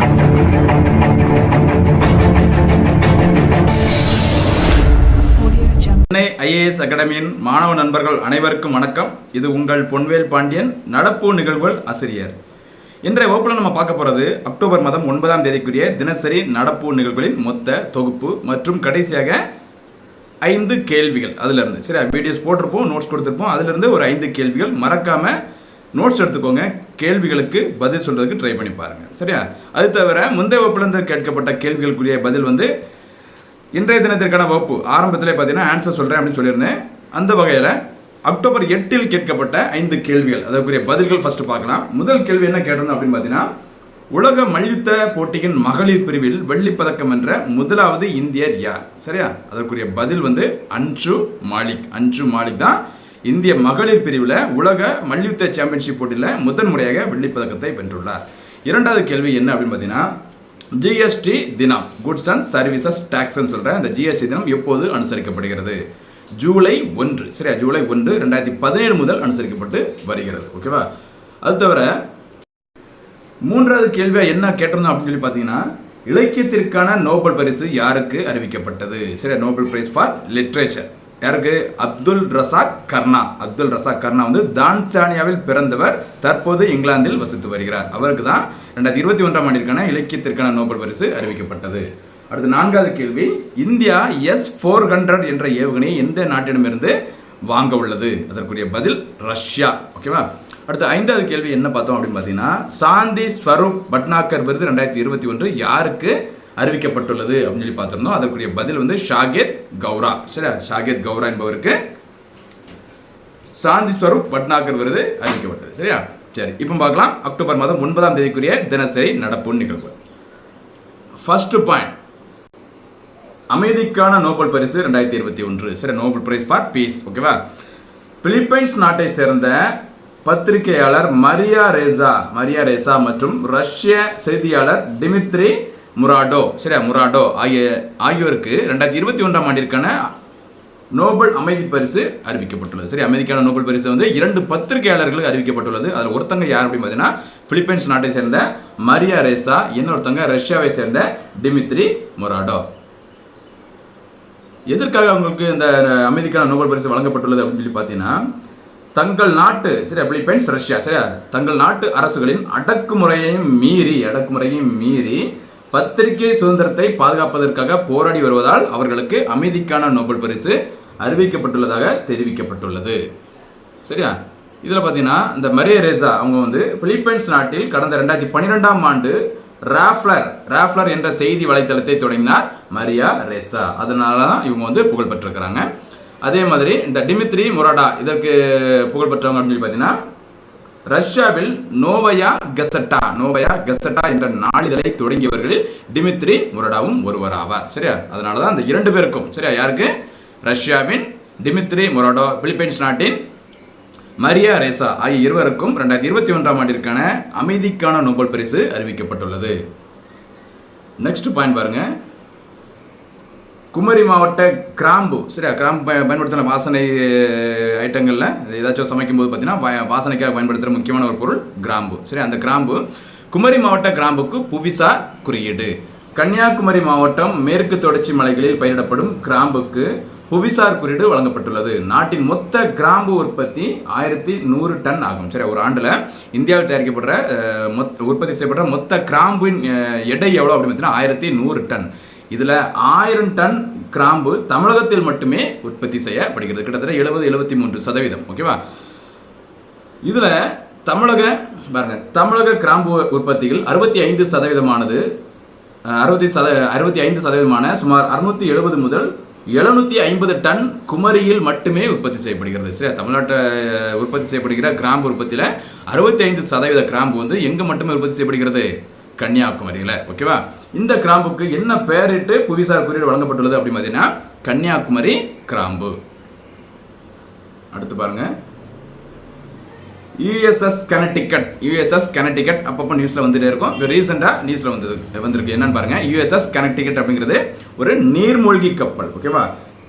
Chennai IAS அகாடமியின் மாணவ நண்பர்கள் அனைவருக்கும் வணக்கம். இது உங்கள் பொன்வேல் பாண்டியன் நடப்பு நிகழ்வுகள் ஆசிரியர். இன்றைய வகுப்பில் நம்ம பார்க்க போகிறது அக்டோபர் மாதம் ஒன்பதாம் தேதிக்குரிய தினசரி நடப்பு நிகழ்வுகளின் மொத்த தொகுப்பு மற்றும் கடைசியாக ஐந்து கேள்விகள். அதிலிருந்து சரி வீடியோஸ் போட்டிருப்போம் நோட்ஸ் கொடுத்துருப்போம். அதிலிருந்து ஒரு ஐந்து கேள்விகள். மறக்காமல் நோட்ஸ் எடுத்துக்கோங்க. கேள்விகளுக்கு பதில் சொல்கிறதுக்கு ட்ரை பண்ணி பாருங்கள் சரியா? அது தவிர முந்தைய வகுப்புலேருந்து கேட்கப்பட்ட கேள்விகளுக்குரிய பதில் வந்து இன்றைய தினத்திற்கான வகுப்பு ஆரம்பத்திலே பார்த்தீங்கன்னா ஆன்சர் சொல்கிறேன் அப்படின்னு சொல்லியிருந்தேன். அந்த வகையில் அக்டோபர் எட்டில் கேட்கப்பட்ட ஐந்து கேள்விகள் அதற்குரிய பதில்கள் ஃபஸ்ட்டு பார்க்கலாம். முதல் கேள்வி என்ன கேட்டிருந்தோம் அப்படின்னு பார்த்தீங்கன்னா உலக மல்யுத்த போட்டியின் மகளிர் பிரிவில் வெள்ளிப்பதக்கம் என்ற முதலாவது இந்தியர் யார்? சரியா? அதற்குரிய பதில் வந்து அன்சு மாலிக். அன்சு மாலிக் தான் இந்திய மகளிர் பிரிவில் உலக மல்யுத்த சாம்பியன்ஷிப் போட்டியில் முதன் முறையாக வெள்ளிப் வென்றுள்ளார். இரண்டாவது கேள்வி என்ன அப்படின்னு பார்த்தீங்கன்னா ஜிஎஸ்டி தினம் குட்ஸ் அண்ட் சர்வீசஸ் டேக்ஸ்ன்னு சொல்கிற இந்த ஜிஎஸ்டி தினம் எப்போது அனுசரிக்கப்படுகிறது? ஜூலை ஒன்று சரியா? ஜூலை ஒன்று ரெண்டாயிரத்தி பதினேழு முதல் அனுசரிக்கப்பட்டு வருகிறது. ஓகேவா அது தவிர மூன்றாவது கேள்வியாக என்ன கேட்டிருந்தோம் அப்படின்னு சொல்லி பார்த்தீங்கன்னா இலக்கியத்திற்கான நோபல் பரிசு யாருக்கு அறிவிக்கப்பட்டது? சரியா? நோபல் பிரைஸ் ஃபார் லிட்ரேச்சர் யாருக்கு? Abdulrazak Gurnah Abdulrazak Gurnah வந்து தான்சானியாவில் பிறந்தவர். தற்போது இங்கிலாந்தில் வசித்து வருகிறார். அவருக்கு தான் ரெண்டாயிரத்தி இருபத்தி ஒன்றாம் ஆண்டிற்கான இலக்கியத்திற்கான நோபல் பரிசு அறிவிக்கப்பட்டது. அடுத்து நான்காவது கேள்வி. இந்தியா எஸ் ஃபோர் ஹண்ட்ரட் என்ற ஏவுகணையை எந்த நாட்டிடமிருந்து வாங்க உள்ளது? அதற்குரிய பதில் ரஷ்யா. ஓகேவா அடுத்து ஐந்தாவது கேள்வி என்ன பார்த்தோம் அப்படின்னு பார்த்தீங்கன்னா சாந்தி ஸ்வரூப் பட்னாக்கர் விருது ரெண்டாயிரத்தி இருபத்தி ஒன்று யாருக்கு? அறிவிக்கப்பட்டுள்ளது அப்படின்னு சொல்லி பார்த்துருந்தோம். அதற்குரிய பதில் வந்து ஷாகேத் கௌரா. சரியா? ஷாகேத் கௌரா என்பவருக்கு சாந்தி ஸ்வரூப் பட்னாகர் விருது அறிவிக்கப்பட்டது. சரியா? சரி இப்போ பார்க்கலாம். அக்டோபர் மாதம் ஒன்பதாம் தேதிக்குரிய தினசரி நடப்பு நிகழ்வு ஃபர்ஸ்ட் பாயிண்ட் அமைதிக்கான நோபல் பரிசு ரெண்டாயிரத்தி இருபத்தி ஒன்று. சரி நோபல் பிரைஸ் ஃபார் பீஸ் ஓகேவா பிலிப்பைன்ஸ் நாட்டை சேர்ந்த பத்திரிகையாளர் மரியா ரேசா மரியா ரேசா மற்றும் ரஷ்ய செய்தியாளர் டிமித்ரி முராடோ சரியா முராடோ ஆகிய ஆகியோருக்கு ரெண்டாயிரத்தி இருபத்தி ஒன்றாம் ஆண்டிற்கான நோபல் அமைதி பரிசு அறிவிக்கப்பட்டுள்ளது. சரி அமைதிக்கான நோபல் பரிசு வந்து இரண்டு பத்திரிகையாளர்களுக்கு அறிவிக்கப்பட்டுள்ளது. அதில் ஒருத்தங்க யார் அப்படின்னு பார்த்தீங்கன்னா பிலிப்பைன்ஸ் நாட்டை சேர்ந்த மரியா ரேசா இன்னொருத்தங்க ரஷ்யாவை சேர்ந்த டிமித்ரி மொராடோ. எதற்காக அவங்களுக்கு இந்த அமைதிக்கான நோபல் பரிசு வழங்கப்பட்டுள்ளது அப்படின்னு சொல்லி பார்த்தீங்கன்னா தங்கள் நாட்டு சரி பிலிப்பைன்ஸ் ரஷ்யா சரியா? தங்கள் நாட்டு அரசுகளின் அடக்குமுறையையும் மீறி அடக்குமுறையையும் மீறி பத்திரிகை சுதந்திரத்தை பாதுகாப்பதற்காக போராடி வருவதால் அவர்களுக்கு அமைதிக்கான நோபல் பரிசு அறிவிக்கப்பட்டுள்ளதாக தெரிவிக்கப்பட்டுள்ளது. சரியா? இதில் பார்த்தீங்கன்னா இந்த மரிய ரேசா அவங்க வந்து பிலிப்பைன்ஸ் நாட்டில் கடந்த ரெண்டாயிரத்தி பன்னிரெண்டாம் ஆண்டு ராஃப்லர் ராஃப்லர் என்ற செய்தி வலைத்தளத்தை தொடங்கினார் மரியா ரேசா. அதனால தான் இவங்க வந்து புகழ் பெற்றிருக்கிறாங்க. அதே மாதிரி இந்த டிமித்ரி மொராடா இதற்கு புகழ் பெற்றவங்க அப்படின்னு சொல்லி பார்த்தீங்கன்னா ரஷ்யாவில் நோவயா கெசட்டா நோவயா கெசட்டா என்ற நாளிதழை தொடங்கியவர்களில் டிமித்ரி முரடாவும் ஒருவர் ஆவார் சரியா? அதனால தான் அந்த இரண்டு பேருக்கும். சரியா? யாருக்கு? ரஷ்யாவின் டிமித்ரி மொரடோ பிலிப்பைன்ஸ் நாட்டின் மரியா ரேசா ஆகிய இருவருக்கும் ரெண்டாயிரத்தி இருபத்தி ஒன்றாம் ஆண்டிற்கான அமைதிக்கான நோபல் பரிசு அறிவிக்கப்பட்டுள்ளது. நெக்ஸ்ட் பாயிண்ட் பாருங்கள் குமரி மாவட்ட கிராம்பு சரியா? கிராம்பு பய- பயன்படுத்தின வாசனை ஐட்டங்களில் ஏதாச்சும் சமைக்கும் போது பார்த்தீங்கன்னா வாசனைக்காக பயன்படுத்துகிற முக்கியமான ஒரு பொருள் கிராம்பு சரி அந்த கிராம்பு குமரி மாவட்ட கிராம்புக்கு புவிசார் குறியீடு. கன்னியாகுமரி மாவட்டம் மேற்கு தொடர்ச்சி மலைகளில் பயிரிடப்படும் கிராம்புக்கு புவிசார் குறியீடு வழங்கப்பட்டுள்ளது. நாட்டின் மொத்த கிராம்பு உற்பத்தி ஆயிரத்தி நூறு டன் ஆகும் சரி ஒரு ஆண்டில் இந்தியாவில் தயாரிக்கப்படுற மொத் மொத்த உற்பத்தி செய்யப்படுற மொத்த கிராம்பின் எடை எவ்வளோ அப்படின்னு பார்த்தீங்கன்னா ஆயிரத்தி நூறு டன். இதில் ஆயிரம் டன் கிராம்பு தமிழகத்தில் மட்டுமே உற்பத்தி செய்யப்படுகிறது. கிட்டத்தட்ட எழுபது எழுபத்தி மூன்று சதவீதம் ஓகேவா இதில் தமிழக பாருங்க தமிழக கிராம்பு உற்பத்தியில் அறுபத்தி ஐந்து சதவீதமானது அறுபத்தி சத அறுபத்தி ஐந்து சதவீதமான சுமார் அறுநூத்தி எழுபது முதல் எழுநூத்தி ஐம்பது டன் குமரியில் மட்டுமே உற்பத்தி செய்யப்படுகிறது. சரி தமிழ்நாட்டை உற்பத்தி செய்யப்படுகிற கிராம்பு உற்பத்தியில் அறுபத்தி ஐந்து சதவீத கிராம்பு வந்து எங்கே மட்டுமே உற்பத்தி செய்யப்படுகிறது? கன்னியாகுமரியில். ஓகேவா இந்த கிராம்புக்கு என்ன பெயரிட்டு புவிசார் குறியீடு வழங்கப்பட்டுள்ளது அப்படின்னு பார்த்தீங்கன்னா கன்னியாகுமரி கிராம்பு. அடுத்து பாருங்க. யூஎஸ்எஸ் கனெக்டிகட் யூஎஸ்எஸ் கனெக்டிகட் அப்பப்போ நியூஸில் வந்துட்டே இருக்கும். இப்போ ரீசெண்டாக நியூஸில் வந்தது வந்திருக்கு. என்னன்னு பாருங்கள் யூஎஸ்எஸ் கனெக்டிகட் அப்படிங்கிறது ஒரு நீர்மூழ்கி கப்பல் ஓகேவா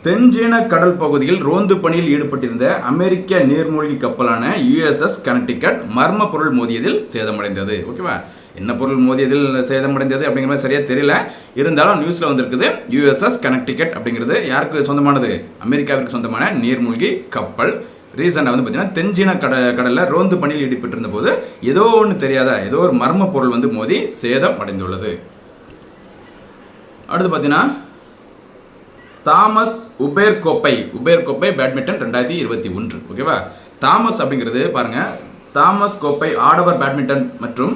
தென்சீன கடல் பகுதியில் ரோந்து பணியில் ஈடுபட்டிருந்த அமெரிக்க நீர்மூழ்கி கப்பலான யுஎஸ்எஸ் கனெக்டிகட் மர்ம பொருள் மோதியதில் சேதமடைந்தது ஓகேவா என்ன பொருள் மோதியதில் சேதமடைந்தது அப்படிங்கிற மாதிரி சரியாக தெரியல. இருந்தாலும் நியூஸில் வந்திருக்குது யூஎஸ்எஸ் கனெக்டிகட் அப்படிங்கிறது. யாருக்கு சொந்தமானது? அமெரிக்காவிற்கு சொந்தமான நீர்மூழ்கி கப்பல். ரீசெண்டாக வந்து பார்த்தீங்கன்னா தென்சீன கட கடலில் ரோந்து பணியில் ஈடுபட்டிருந்த போது ஏதோ ஒன்று தெரியாத ஏதோ ஒரு மர்ம பொருள் வந்து மோதி சேதம் அடைந்துள்ளது. அடுத்து பார்த்தீங்கன்னா தாமஸ் உபேர் கோப்பை உபேர் கோப்பை பேட்மிண்டன் ரெண்டாயிரத்தி இருபத்தி ஒன்று ஓகேவா? தாமஸ் அப்படிங்கிறது பாருங்கள் தாமஸ் கோப்பை ஆடவர் பேட்மிண்டன் மற்றும்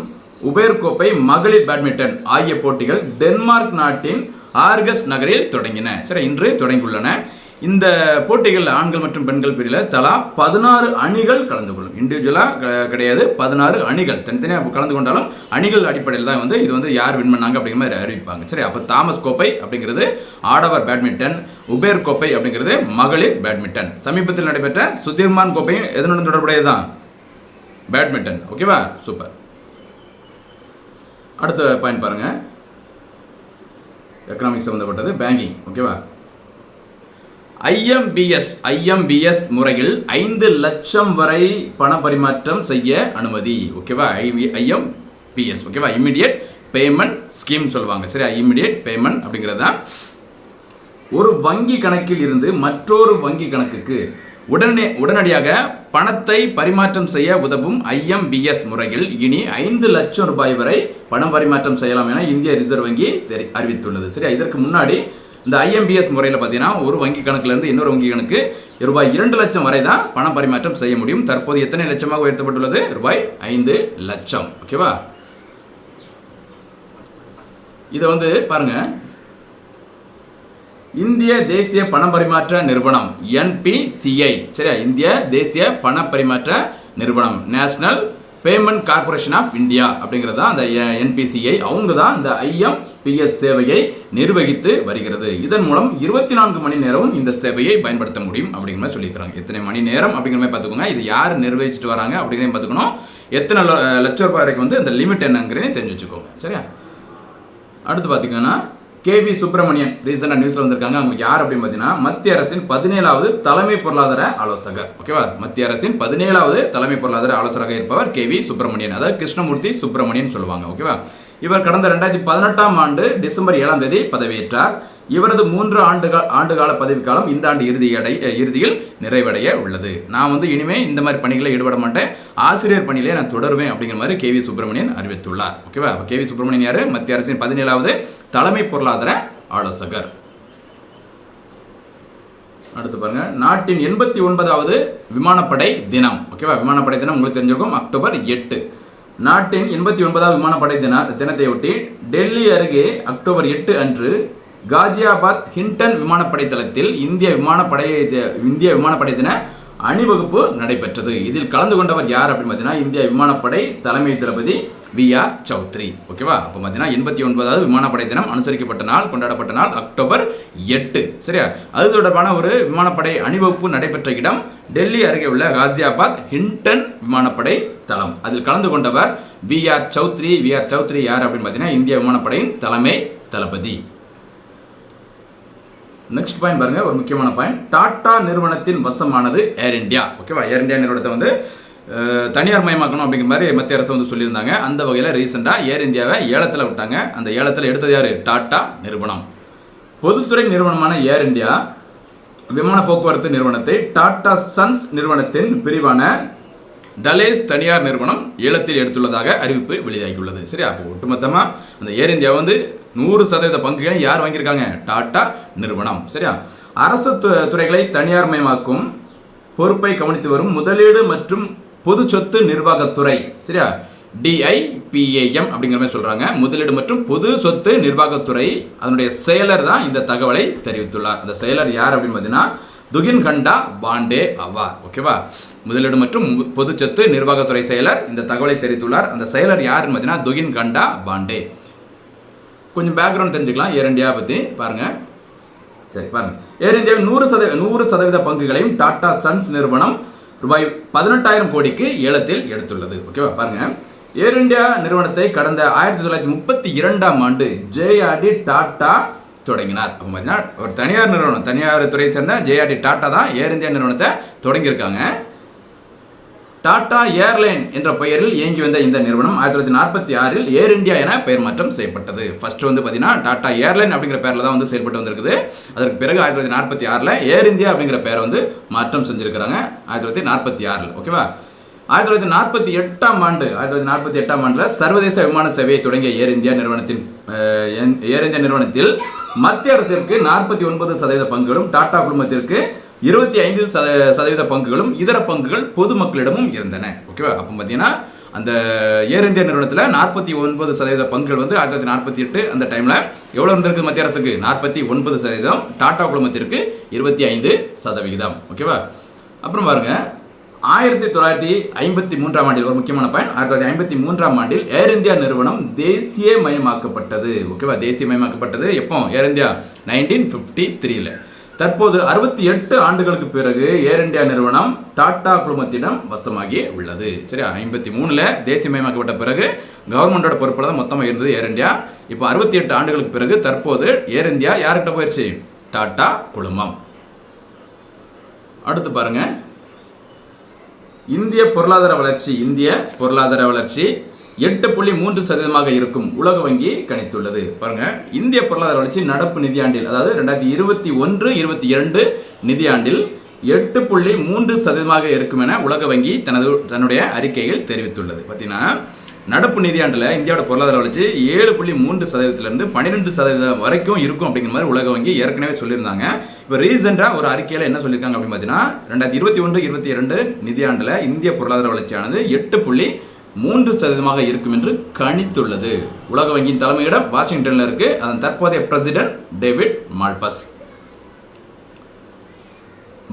உபேர் கோப்பை மகளிர் பேட்மிண்டன் ஆகிய போட்டிகள் டென்மார்க் நாட்டின் ஆர்கஸ் நகரில் தொடங்கின. சரி இன்று தொடங்கியுள்ளன. இந்த போட்டிகள் ஆண்கள் மற்றும் பெண்கள் பிரிவில் தலா பதினாறு அணிகள் கலந்து கொள்ளும். இண்டிவிஜுவலாக கிடையாது. பதினாறு அணிகள். தனித்தனியாக கலந்து கொண்டாலும் அணிகள் அடிப்படையில் தான் வந்து இது வந்து யார் வின் பண்ணாங்க அப்படிங்கிற மாதிரி அறிவிப்பாங்க. சரி அப்போ தாமஸ் கோப்பை அப்படிங்கிறது ஆடவர் பேட்மிண்டன் உபேர் கோப்பை அப்படிங்கிறது மகளிர் பேட்மிண்டன். சமீபத்தில் நடைபெற்ற சுதிர்மான் கோப்பையும் எதனுடன் தொடர்புடையது தான் பேட்மிண்டன். ஓகேவா? சூப்பர். அடுத்த பாயிண்ட் பாருங்கள் எக்கனாமிக்ஸ் சம்மந்தப்பட்டது பேங்கிங் ஓகேவா ஐஎம்பிஎஸ் ஐஎம்பிஎஸ் முறையில் ஐந்து லட்சம் வரை பண பரிமாற்றம் செய்ய அனுமதி ஓகேவா ஐஎம்பிஎஸ் ஓகேவா இம்மிடியட் பேமெண்ட் ஸ்கீம் சொல்லுவாங்க. சரி இம்மிடியட் பேமெண்ட் அப்படிங்கிறது தான் ஒரு வங்கி கணக்கில் இருந்து மற்றொரு வங்கி கணக்குக்கு உடனே உடனடியாக பணத்தை பரிமாற்றம் செய்ய உதவும் ஐஎம்பிஎஸ் முறையில் இனி ஐந்து லட்சம் ரூபாய் வரை பணம் பரிமாற்றம் செய்யலாம் என இந்திய ரிசர்வ் வங்கி தெரி அறிவித்துள்ளது. சரி இதற்கு முன்னாடி இந்த ஐஎம்பிஎஸ் முறையில் பார்த்தீங்கன்னா ஒரு வங்கி கணக்கிலிருந்து இன்னொரு வங்கி கணக்கு ரூபாய் இரண்டு லட்சம் வரை தான் பணம் பரிமாற்றம் செய்ய முடியும். தற்போது எத்தனை லட்சமாக உயர்த்தப்பட்டுள்ளது? ரூபாய் ஐந்து லட்சம். ஓகேவா? இதை வந்து பாருங்கள் இந்திய தேசிய பண பரிமாற்ற நிறுவனம் என்பிசிஐ சரியா? இந்திய தேசிய பண பரிமாற்ற நிறுவனம் national payment corporation of India அப்படிங்கிறது தான் அந்த என்பிசிஐ அவங்க தான் இந்த ஐஎம்பிஎஸ் சேவையை நிர்வகித்து வருகிறது. இதன் மூலம் இருபத்தி நான்கு மணி நேரமும் இந்த சேவையை பயன்படுத்த முடியும் அப்படிங்கிற மாதிரி சொல்லியிருக்காங்க எத்தனை மணி நேரம் அப்படிங்கிற மாதிரி பார்த்துக்கோங்க. இது யார் நிர்வகிச்சுட்டு வராங்க அப்படிங்கிறதையும் பார்த்துக்கணும். எத்தனை ல- ரூபாய் வரைக்கும் வந்து இந்த லிமிட் என்னங்கிறதையும் தெரிஞ்சு வச்சுக்கோங்க. சரியா? அடுத்து பார்த்தீங்கன்னா கே வி சுப்பிரமணியன் ரீசெண்டாக நியூஸில் வந்திருக்காங்க. அவங்க யார் அப்படின்னு பார்த்தீங்கன்னா மத்திய அரசின் பதினேழாவது தலைமை பொருளாதார ஆலோசகர். ஓகேவா மத்திய அரசின் பதினேழாவது தலைமை பொருளாதார ஆலோசகராக இருப்பவர் கேவி சுப்பிரமணியன். அதாவது கிருஷ்ணமூர்த்தி சுப்பிரமணியன் சொல்லுவாங்க. ஓகேவா இவர் கடந்த ரெண்டாயிரத்தி பதினெட்டாம் ஆண்டு டிசம்பர் ஏழாம் தேதி பதவியேற்றார். இவரது மூன்று ஆண்டுகள் ஆண்டுகால பதவிக்காலம் இந்த ஆண்டு இறுதி அடை இறுதியில் நிறைவடைய உள்ளது. நான் வந்து இனிமே இந்த மாதிரி பணிகளை ஈடுபட மாட்டேன். ஆசிரியர் பணியிலே நான் தொடருவேன் அப்படிங்கிற மாதிரி கேவி சுப்பிரமணியன் அறிவித்துள்ளார். ஓகேவா அப்போ கேவி சுப்பிரமணியன் யாரு? மத்திய அரசின் பதினேழாவது தலைமை பொருளாதார ஆலோசகர். அடுத்து பாருங்க. நாட்டின் எண்பத்தி ஒன்பதாவது விமானப்படை தினம். ஓகேவா விமானப்படை தினம் உங்களுக்கு தெரிஞ்சிருக்கும். அக்டோபர் எட்டு. நாட்டின் எண்பத்தி ஒன்பதாவது விமானப்படை தின தினத்தையொட்டி டெல்லி அருகே அக்டோபர் எட்டு அன்று காஜியாபாத் ஹிண்டன் விமானப்படை தளத்தில் இந்திய விமானப்படை இந்திய விமானப்படை தின அணிவகுப்பு நடைபெற்றது. இதில் கலந்து கொண்டவர் யார் அப்படின்னு பார்த்தீங்கன்னா இந்திய விமானப்படை தலைமை தளபதி வி ஆர் சௌத்ரி. ஓகேவா அப்போ பார்த்தீங்கன்னா எண்பத்தி ஒன்பதாவது விமானப்படை தினம் அனுசரிக்கப்பட்ட நாள் கொண்டாடப்பட்ட நாள் அக்டோபர் எட்டு. சரியா? அது தொடர்பான ஒரு விமானப்படை அணிவகுப்பு நடைபெற்ற இடம் டெல்லி அருகே உள்ள காசியாபாத் ஹிண்டன் விமானப்படை தளம். அதில் கலந்து கொண்டவர் V R Chaudhari. V R Chaudhari யார் அப்படின்னு பார்த்தீங்கன்னா இந்திய விமானப்படையின் தலைமை தளபதி. நெக்ஸ்ட் பாயிண்ட் பாருங்க ஒரு முக்கியமான பாயிண்ட் டாடா நிறுவனத்தின் வசமானது ஏர் இந்தியா ஓகேவா ஏர் இந்தியா நிறுவனத்தை வந்து தனியார் மயமாக்கணும் அப்படிங்கிற மாதிரி மத்திய அரசு வந்து சொல்லியிருந்தாங்க. அந்த வகையில் ரீசெண்டாக ஏர் இந்தியாவை ஏலத்தில் விட்டாங்க. அந்த ஏலத்தில் எடுத்தது யார்? டாடா நிறுவனம். பொதுத்துறை நிறுவனமான ஏர் இந்தியா விமான போக்குவரத்து நிறுவனத்தை டாடா சன்ஸ் நிறுவனத்தின் பிரிவான டலேஸ் தனியார் நிறுவனம் ஏலத்தில் எடுத்துள்ளதாக அறிவிப்பு வெளியாகியுள்ளது. சரி அப்போ ஒட்டுமொத்தமாக அந்த ஏர் இந்தியா வந்து நூறு சதவீத பங்குகளை யார் வாங்கியிருக்காங்க? டாடா நிறுவனம். சரியா? அரசு து- துறைகளை தனியார் மயமாக்கும் பொறுப்பை கவனித்து வரும் முதலீடு மற்றும் பொது சொத்து நிர்வாகத்துறை. சரியா? டிஐபிஏஎம் அப்படிங்கிற மாதிரி சொல்கிறாங்க முதலீடு மற்றும் பொது சொத்து நிர்வாகத்துறை அதனுடைய செயலர் தான் இந்த தகவலை தெரிவித்துள்ளார். அந்த செயலர் யார் அப்படின்னு பார்த்தீங்கன்னா துகின் கண்டா பாண்டே அவார் ஓகேவா? முதலீடு மற்றும் பொது சொத்து நிர்வாகத்துறை செயலர் இந்த தகவலை தெரிவித்துள்ளார். அந்த செயலர் யாருன்னு பார்த்தீங்கன்னா துகின் கண்டா பாண்டே. கொஞ்சம் பேக்ரவுண்ட் தெரிஞ்சுக்கலாம். ஏர் இந்தியா பற்றி பாருங்கள் சரி பாருங்கள் ஏர் இந்தியாவின் நூறு சதவீத நூறு சதவீத பங்குகளையும் டாடா சன்ஸ் நிறுவனம் ரூபாய் பதினெட்டாயிரம் கோடிக்கு ஏலத்தில் எடுத்துள்ளது. ஓகேவா பாருங்கள் ஏர் இந்தியா நிறுவனத்தை கடந்த ஆயிரத்தி தொள்ளாயிரத்தி முப்பத்தி இரண்டாம் ஆண்டு ஜேஆர்டி டாடா தொடங்கினார். அப்போ பார்த்தீங்கன்னா ஒரு தனியார் நிறுவனம் தனியார் துறையை சேர்ந்த ஜேஆர்டி டாடா தான் ஏர் இந்தியா நிறுவனத்தை தொடங்கியிருக்காங்க. டாடா ஏர்லைன் என்ற பெயரில் இயங்கி வந்த இந்த நிறுவனம் ஆயிரத்தி தொள்ளாயிரத்தி நாற்பத்தி ஆறில் ஏர் இந்தியா என பெயர் மாற்றம் செய்யப்பட்டது. ஃபர்ஸ்ட் வந்து பார்த்தீங்கன்னா டாடா ஏர்லைன் அப்படிங்கிற பேரில் தான் வந்து செயல்பட்டு வந்திருக்குது. அதற்கு பிறகு ஆயிரத்தி தொள்ளாயிரத்தி நாற்பத்தி ஆறில் ஏர் இந்தியா அப்படிங்கிற பேரை வந்து மாற்றம் செஞ்சுருக்கிறாங்க ஆயிரத்தி தொள்ளாயிரத்தி நாற்பத்தி ஆறில். ஓகேவா ஆயிரத்தி தொள்ளாயிரத்தி நாற்பத்தி எட்டாம் ஆண்டு ஆயிரத்தி தொள்ளாயிரத்தி நாற்பத்தி எட்டாம் ஆண்டில் சர்வதேச விமான சேவையை தொடங்கிய ஏர் இந்தியா நிறுவனத்தின் என்- ஏர் இந்தியா நிறுவனத்தில் மத்திய அரசிற்கு நாற்பத்தி ஒன்பது சதவீத பங்குகளும் டாடா குழுமத்திற்கு இருபத்தி ஐந்து சத- சதவீத பங்குகளும் இதர பங்குகள் பொதுமக்களிடமும் இருந்தன. ஓகேவா அப்போ பார்த்தீங்கன்னா அந்த ஏர் இந்தியா நிறுவனத்தில் நாற்பத்தி ஒன்பது சதவீத பங்குகள் வந்து ஆயிரத்தி தொள்ளாயிரத்தி நாற்பத்தி எட்டு அந்த டைமில் எவ்வளோ இருந்திருக்கு மத்திய அரசுக்கு? நாற்பத்தி ஒன்பது சதவீதம். டாடா குழுமத்திற்கு இருபத்தி ஐந்து சதவிகிதம். ஓகேவா அப்புறம் பாருங்க. ஆயிரத்தி தொள்ளாயிரத்தி ஐம்பத்தி மூன்றாம் ஆண்டில் ஒரு முக்கியமான பயன். ஆயிரத்தி தொள்ளாயிரத்தி ஐம்பத்தி மூன்றாம் ஆண்டில் ஏர் இந்தியா நிறுவனம் தேசிய மயமாக்கப்பட்டது ஓகேவா தேசிய மயமாக்கப்பட்டது எப்போ? ஏர் இந்தியா நைன்டீன் ஃபிஃப்டி த்ரீல தற்போது அறுபத்தி எட்டு ஆண்டுகளுக்கு பிறகு ஏர் இந்தியா நிறுவனம் டாடா குழுமத்திடம் வசமாகி உள்ளது. சரியா? ஐம்பத்தி மூணுல தேசியமயமாக்கப்பட்ட பிறகு கவர்மெண்டோட பொறுப்பில் தான் மொத்தமாக இருந்தது ஏர் இந்தியா. இப்போ அறுபத்தி எட்டு ஆண்டுகளுக்கு பிறகு தற்போது ஏர் இந்தியா யார்கிட்ட போயிடுச்சு டாடா குழுமம். அடுத்து பாருங்க. இந்திய பொருளாதார வளர்ச்சி இந்திய பொருளாதார வளர்ச்சி எட்டு புள்ளி மூன்று சதவீதமாக இருக்கும் உலக வங்கி கணித்துள்ளது. பாருங்க இந்திய பொருளாதார வளர்ச்சி நடப்பு நிதியாண்டில் அதாவது ரெண்டாயிரத்தி இருபத்தி ஒன்று இருபத்தி இரண்டு நிதியாண்டில் எட்டு புள்ளி மூன்று சதவீதமாக இருக்கும் என உலக வங்கி தனது தன்னுடைய அறிக்கையில் தெரிவித்துள்ளது. பார்த்தீங்கன்னா நடப்பு நிதியாண்டில் இந்தியாவோட பொருளாதார வளர்ச்சி ஏழு புள்ளி மூன்று சதவீதத்திலிருந்து பன்னிரெண்டு சதவீதம் வரைக்கும் இருக்கும் அப்படிங்கிற மாதிரி உலக வங்கி ஏற்கனவே சொல்லியிருந்தாங்க. இப்போ ரீசெண்டாக ஒரு அறிக்கையில் என்ன சொல்லியிருக்காங்க அப்படின்னு பார்த்தீங்கன்னா ரெண்டாயிரத்தி இருபத்தி ஒன்று இருபத்தி இரண்டு நிதியாண்டில் இந்திய பொருளாதார வளர்ச்சியானது எட்டு புள்ளி மூன்று சதவீதமாக இருக்கும் என்று கணித்துள்ளது. உலக வங்கியின் தலைமையிடம் வாஷிங்டனில் இருக்கு. அதன் தற்போதைய பிரசிடென்ட் டேவிட் மால்பஸ்.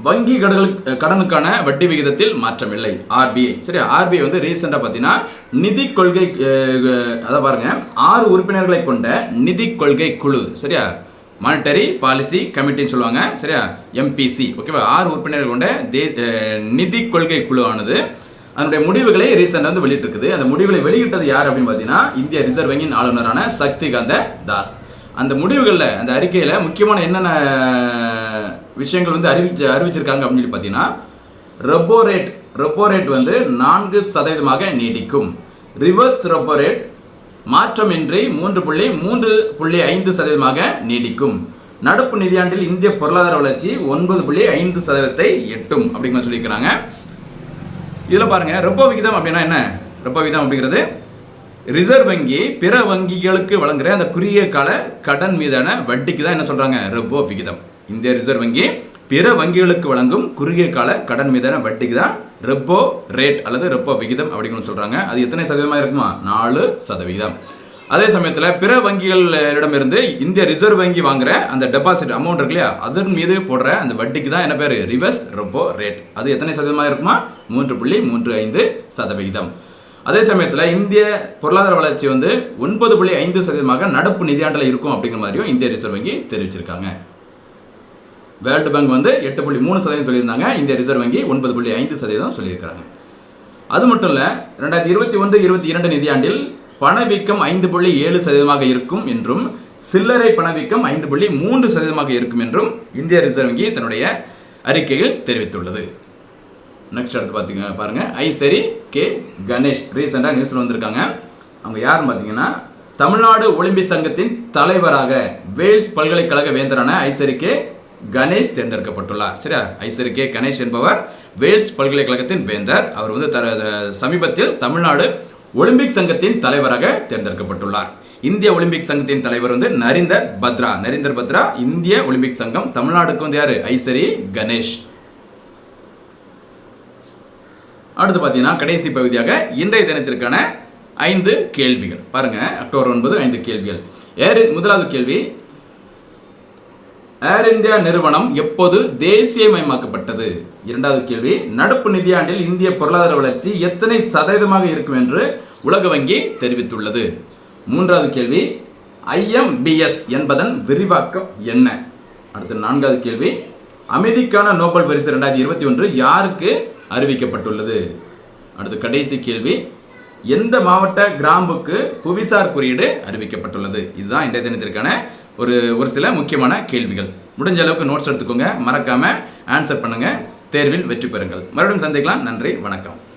வங்கி கடனுக்கு கடனுக்கான வட்டி விகிதத்தில் மாற்றமில்லை. ஆர்பிஐ. சரி ஆர்பிஐ வந்து ரீசெண்டாக பார்த்தீங்கன்னா நிதி கொள்கை அதை பாருங்க. ஆறு உறுப்பினர்களை கொண்ட நிதி கொள்கை குழு. சரியா? மானிட்டரி பாலிசி கமிட்டின்னு சொல்லுவாங்க. சரியா? எம்பிசி ஓகேவா ஆறு உறுப்பினர்கள் கொண்ட தே நிதி கொள்கை குழு ஆனது அதனுடைய முடிவுகளை ரீசெண்டாக வந்து வெளியிட்டிருக்குது. அந்த முடிவுகளை வெளியிட்டது யார் அப்படின்னு பார்த்தீங்கன்னா இந்திய ரிசர்வ் வங்கியின் ஆளுநரான சக்திகாந்த தாஸ். அந்த முடிவுகளில் அந்த அறிக்கையில் முக்கியமான என்னென்ன விஷயங்கள் வந்து அறிவிச்சு அறிவிச்சிருக்காங்க அப்படின்னு சொல்லி பார்த்தீங்கன்னா ரெப்போ ரேட் ரெப்போ ரேட் வந்து நான்கு சதவீதமாக நீடிக்கும். ரிவர்ஸ் ரெப்போ ரேட் மாற்றமின்றி மூன்று புள்ளி மூன்று புள்ளி ஐந்து சதவீதமாக நீடிக்கும். நடப்பு நிதியாண்டில் இந்திய பொருளாதார வளர்ச்சி ஒன்பது புள்ளி ஐந்து சதவீதத்தை எட்டும் அப்படிங்கிற சொல்லியிருக்கிறாங்க. இதில் பாருங்க ரெப்போ விகிதம் அப்படின்னா என்ன? ரெப்போ விகிதம் அப்படிங்கிறது ரிசர்வ் வங்கி பிற வங்கிகளுக்கு வழங்குற அந்த குறுகிய கால கடன் மீதான வட்டிக்கு தான் என்ன சொல்கிறாங்க ரெப்போ விகிதம். இந்திய ரிசர்வ் வங்கி பிற வங்கிகளுக்கு வழங்கும் குறுகிய கால கடன் மீதான வட்டிக்கு தான் ரெப்போ ரேட் அல்லது ரெப்போ விகிதம் அப்படின்னு சொல்கிறாங்க அது எத்தனை சதவீதமாக இருக்குமா? நாலு சதவீதம். அதே சமயத்தில் பிற வங்கிகளிடமிருந்து இந்திய ரிசர்வ் வங்கி வாங்குற அந்த டெபாசிட் அமௌண்ட் இருக்கு இல்லையா? அதன் மீது போடுற அந்த வட்டிக்கு தான் என்ன பேர்? ரிவர்ஸ் ரெப்போ ரேட் அது எத்தனை சதவீதமாக இருக்குமா? மூன்று புள்ளி மூன்று ஐந்து சதவிகிதம். அதே சமயத்தில் இந்திய பொருளாதார வளர்ச்சி வந்து ஒன்பது புள்ளி ஐந்து சதவீதமாக நடப்பு நிதியாண்டில் இருக்கும் அப்படிங்கிற மாதிரியும் இந்திய ரிசர்வ் வங்கி தெரிவிச்சிருக்காங்க. வேர்ல்டு பேங்க் வந்து எட்டு புள்ளி மூணு சதவீதம் சொல்லியிருந்தாங்க. இந்திய ரிசர்வ் வங்கி ஒன்பது புள்ளி ஐந்து சதவீதம் சொல்லியிருக்கிறாங்க. அது மட்டும் இல்லை ரெண்டாயிரத்தி இருபத்தி ஒன்று இருபத்தி இரண்டு நிதியாண்டில் பணவீக்கம் ஐந்து புள்ளி ஏழு சதவீதமாக இருக்கும் என்றும் சில்லறை பணவீக்கம் ஐந்து புள்ளி மூன்று சதவீதமாக இருக்கும் என்றும் இந்திய ரிசர்வ் வங்கி தன்னுடைய அறிக்கையில் தெரிவித்துள்ளது. நெக்ஸ்ட் அடுத்து பார்த்தீங்க பாருங்க. சரி கே கணேஷ். ரீசெண்டாக நியூஸில் வந்திருக்காங்க. அவங்க யாருன்னு பார்த்தீங்கன்னா தமிழ்நாடு ஒலிம்பிக் சங்கத்தின் தலைவராக வேல்ஸ் பல்கலைக்கழக வேந்தரான ஐசரி கே கணேஷ் தேர்ந்தெடுக்கப்பட்டுள்ளார். சரியா? ஐசரி கே கணேஷ் என்பவர் வேல்ஸ் பல்கலைக்கழகத்தின் வேந்தர். அவர் வந்து தர சமீபத்தில் தமிழ்நாடு ஒலிம்பிக் சங்கத்தின் தலைவராக தேர்ந்தெடுக்கப்பட்டுள்ளார். இந்திய ஒலிம்பிக் சங்கத்தின் தலைவர் வந்து நரிந்தர் பத்ரா. நரிந்தர் பத்ரா இந்திய ஒலிம்பிக் சங்கம் தமிழ்நாடுக்கு வந்து யாரு? ஐசரி கணேஷ். அடுத்து பார்த்தீங்கன்னா கடைசி பகுதியாக இன்றைய தினத்திற்கான ஐந்து கேள்விகள். பாருங்க அக்டோபர் ஒன்பது ஐந்து கேள்விகள். ஏறு முதலாவது கேள்வி ஏர் இந்தியா நிறுவனம் எப்போது தேசியமயமாக்கப்பட்டது? இரண்டாவது கேள்வி நடப்பு நிதியாண்டில் இந்திய பொருளாதார வளர்ச்சி எத்தனை சதவீதமாக இருக்கும் என்று உலக வங்கி தெரிவித்துள்ளது. மூன்றாவது கேள்வி ஐஎம்பிஎஸ் என்பதன் விரிவாக்கம் என்ன? அடுத்து நான்காவது கேள்வி அமைதிக்கான நோபல் பரிசு ரெண்டாயிரத்தி இருபத்தி ஒன்று யாருக்கு அறிவிக்கப்பட்டுள்ளது? அடுத்து கடைசி கேள்வி எந்த மாவட்ட கிராம்புக்கு புவிசார் குறியீடு அறிவிக்கப்பட்டுள்ளது? இதுதான் இன்றைய தினத்திற்கான ஒரு ஒரு சில முக்கியமான கேள்விகள். முடிஞ்ச அளவுக்கு நோட்ஸ் எடுத்துக்கோங்க. மறக்காமல் ஆன்சர் பண்ணுங்கள் தேர்வில் வெற்றி பெறுங்கள். மறுபடியும் சந்திக்கலாம். நன்றி. வணக்கம்.